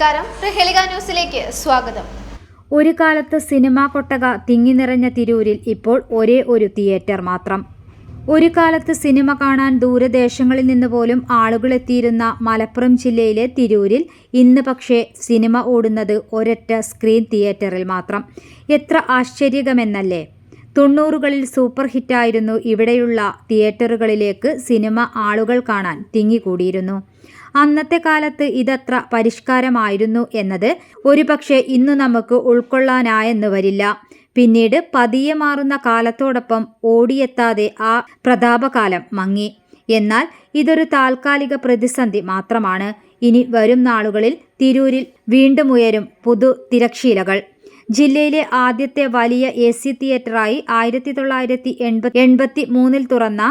നമസ്കാരം. പ്രഹേളിക ന്യൂസിലേക്ക് സ്വാഗതം. ഒരു കാലത്ത് സിനിമാ കൊട്ടക തിങ്ങി നിറഞ്ഞ തിരൂരിൽ ഇപ്പോൾ ഒരേ ഒരു തിയേറ്റർ മാത്രം. ഒരു കാലത്ത് സിനിമ കാണാൻ ദൂരദേശങ്ങളിൽ നിന്ന് പോലും ആളുകൾ എത്തിയിരുന്ന മലപ്പുറം ജില്ലയിലെ തിരൂരിൽ ഇന്ന് പക്ഷേ സിനിമ ഓടുന്നത് ഒരൊറ്റ സ്ക്രീൻ തിയേറ്ററിൽ മാത്രം. എത്ര ആശ്ചര്യകമെന്നല്ലേ. തൊണ്ണൂറുകളിൽ സൂപ്പർ ഹിറ്റായിരുന്നു ഇവിടെയുള്ള തിയേറ്ററുകളിലേക്ക് സിനിമ ആളുകൾ കാണാൻ തിങ്ങിക്കൂടിയിരുന്നു. അന്നത്തെ കാലത്ത് ഇതത്ര പരിഷ്കാരമായിരുന്നു എന്നത് ഒരുപക്ഷെ ഇന്നു നമുക്ക് ഉൾക്കൊള്ളാനായെന്ന് വരില്ല. പിന്നീട് പതിയെ മാറുന്ന കാലത്തോടൊപ്പം ഓടിയെത്താതെ ആ പ്രതാപകാലം മങ്ങി. എന്നാൽ ഇതൊരു താൽക്കാലിക പ്രതിസന്ധി മാത്രമാണ്. ഇനി വരും നാളുകളിൽ തിരൂരിൽ വീണ്ടും ഉയരും പുതു തിരക്ഷീലകൾ ജില്ലയിലെ ആദ്യത്തെ വലിയ എ സി തിയേറ്ററായി ആയിരത്തി തൊള്ളായിരത്തി എൺപത്തി എൺപത്തി മൂന്നിൽ തുറന്ന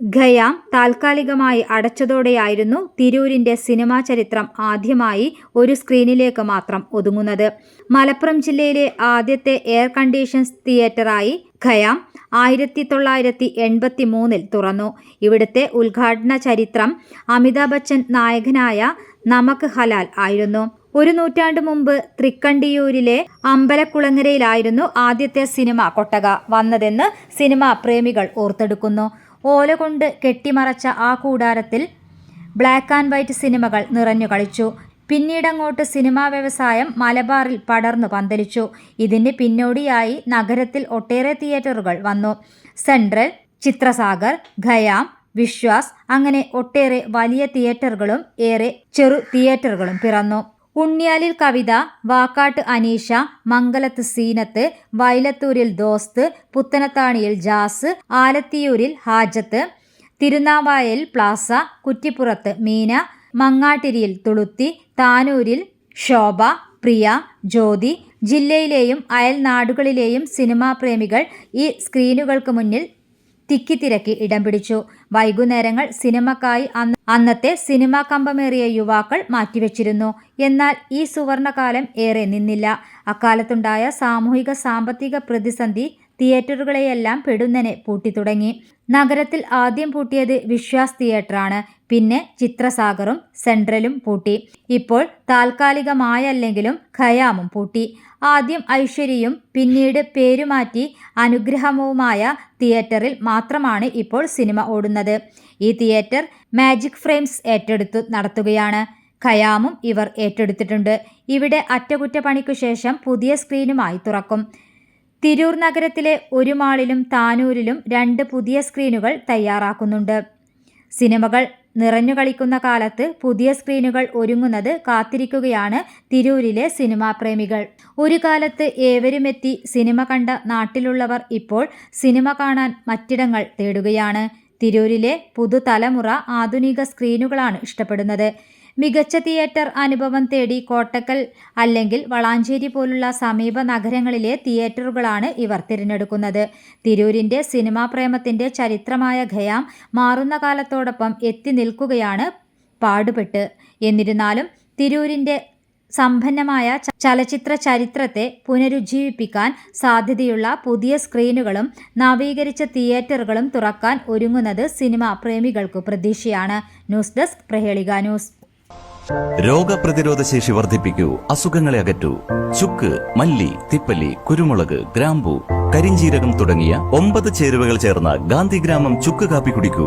ഖയാം താൽക്കാലികമായി അടച്ചതോടെയായിരുന്നു തിരൂരിന്റെ സിനിമാ ചരിത്രം ആദ്യമായി ഒരു സ്ക്രീനിലേക്ക് മാത്രം ഒതുങ്ങുന്നത്. മലപ്പുറം ജില്ലയിലെ ആദ്യത്തെ എയർ കണ്ടീഷൻസ് തിയേറ്ററായി ഖയാം ആയിരത്തി തൊള്ളായിരത്തി എൺപത്തി മൂന്നിൽ തുറന്നു. ഇവിടുത്തെ ഉദ്ഘാടന ചരിത്രം അമിതാഭ് ബച്ചൻ നായകനായ നമക്ക് ഹലാൽ ആയിരുന്നു. ഒരു നൂറ്റാണ്ട് മുമ്പ് തൃക്കണ്ടിയൂരിലെ അമ്പലക്കുളങ്ങരയിലായിരുന്നു ആദ്യത്തെ സിനിമ കൊട്ടക വന്നതെന്ന് സിനിമാ പ്രേമികൾ ഓർത്തെടുക്കുന്നു. ഓല കൊണ്ട് കെട്ടിമറച്ച ആ കൂടാരത്തിൽ ബ്ലാക്ക് ആൻഡ് വൈറ്റ് സിനിമകൾ നിറഞ്ഞു കളിച്ചു. പിന്നീടങ്ങോട്ട് സിനിമാ വ്യവസായം മലബാറിൽ പടർന്നു പന്തലിച്ചു. ഇതിന് പിന്നോടിയായി നഗരത്തിൽ ഒട്ടേറെ തിയേറ്ററുകൾ വന്നു. സെൻട്രൽ ചിത്രസാഗർ ഖയാം വിശ്വാസ് അങ്ങനെ ഒട്ടേറെ വലിയ തിയേറ്ററുകളും ഏറെ ചെറു തിയേറ്ററുകളും പിറന്നു. ഉണ്ണിയാലിൽ കവിത വാക്കാട്ട് അനീഷ മംഗലത്ത് സീനത്ത് വയലത്തൂരിൽ ദോസ്ത് പുത്തനത്താണിയിൽ ജാസ് ആലത്തിയൂരിൽ ഹാജത്ത് തിരുനാവായയിൽ പ്ലാസ കുറ്റിപ്പുറത്ത് മീന മങ്ങാട്ടിരിയിൽ തുളുത്തി താനൂരിൽ ശോഭ പ്രിയ ജ്യോതി ജില്ലയിലെയും അയൽനാടുകളിലെയും സിനിമാ പ്രേമികൾ ഈ സ്ക്രീനുകൾക്ക് മുന്നിൽ തിക്കിത്തിരക്കി ഇടം പിടിച്ചു. വൈകുന്നേരങ്ങൾ സിനിമക്കായി അന്ന് അന്നത്തെ സിനിമാ കമ്പമേറിയ യുവാക്കൾ മാറ്റിവെച്ചിരുന്നു. എന്നാൽ ഈ സുവർണകാലം ഏറെ നിന്നില്ല. അക്കാലത്തുണ്ടായ സാമൂഹിക സാമ്പത്തിക പ്രതിസന്ധി തിയേറ്ററുകളെയെല്ലാം പെടുന്നനെ പൂട്ടിത്തുടങ്ങി. നഗരത്തിൽ ആദ്യം പൂട്ടിയത് വിശ്വാസ് തിയേറ്ററാണ്. പിന്നെ ചിത്രസാഗറും സെൻട്രലും പൂട്ടി. ഇപ്പോൾ താൽക്കാലികമായല്ലെങ്കിലും ഖയാമും പൂട്ടി. ആദ്യം ഐശ്വര്യയും പിന്നീട് പേരുമാറ്റി അനുഗ്രഹവുമായ തിയേറ്ററിൽ മാത്രമാണ് ഇപ്പോൾ സിനിമ ഓടുന്നത്. ഈ തിയേറ്റർ മാജിക് ഫ്രെയിംസ് ഏറ്റെടുത്ത് നടത്തുകയാണ്. ഖയാമും ഇവർ ഏറ്റെടുത്തിട്ടുണ്ട്. ഇവിടെ അറ്റകുറ്റപ്പണിക്കു ശേഷം പുതിയ സ്ക്രീനുമായി തുറക്കും. തിരൂർ നഗരത്തിലെ ഒരു മാളിലും താനൂരിലും രണ്ട് പുതിയ സ്ക്രീനുകൾ തയ്യാറാക്കുന്നുണ്ട്. സിനിമകൾ നിറഞ്ഞു കളിക്കുന്ന കാലത്ത് പുതിയ സ്ക്രീനുകൾ ഒരുങ്ങുന്നത് കാത്തിരിക്കുകയാണ് തിരൂരിലെ സിനിമാ പ്രേമികൾ. ഒരു കാലത്ത് ഏവരുമെത്തി സിനിമ കണ്ട നാട്ടിലുള്ളവർ ഇപ്പോൾ സിനിമ കാണാൻ മറ്റിടങ്ങൾ തേടുകയാണ്. തിരൂരിലെ പുതുതലമുറ ആധുനിക സ്ക്രീനുകളാണ് ഇഷ്ടപ്പെടുന്നത്. മികച്ച തിയേറ്റർ അനുഭവം തേടി കോട്ടക്കൽ അല്ലെങ്കിൽ വളാഞ്ചേരി പോലുള്ള സമീപ നഗരങ്ങളിലെ തിയേറ്ററുകളാണ് ഇവർ തിരഞ്ഞെടുക്കുന്നത്. തിരൂരിന്റെ സിനിമാ പ്രേമത്തിന്റെ ചരിത്രമായ ഖയാം മാറുന്ന കാലത്തോടൊപ്പം എത്തി നിൽക്കുകയാണ് പാടുപെട്ട്. എന്നിരുന്നാലും തിരൂരിന്റെ സമ്പന്നമായ ചലച്ചിത്ര ചരിത്രത്തെ പുനരുജ്ജീവിപ്പിക്കാൻ സാധ്യതയുള്ള പുതിയ സ്ക്രീനുകളും നവീകരിച്ച തിയേറ്ററുകളും തുറക്കാൻ ഒരുങ്ങുന്നത് സിനിമാ പ്രേമികൾക്ക് പ്രതീക്ഷയാണ്. News desk Prahelika news. രോഗപ്രതിരോധ ശേഷി വർദ്ധിപ്പിക്കൂ അസുഖങ്ങളെ അകറ്റൂ. ചുക്ക് മല്ലി തിപ്പല്ലി കുരുമുളക് ഗ്രാമ്പു കരിഞ്ചീരകം തുടങ്ങിയ ഒമ്പത് ചേരുവകൾ ചേർന്ന ഗാന്ധിഗ്രാമം ചുക്ക് കാപ്പി കുടിക്കൂ.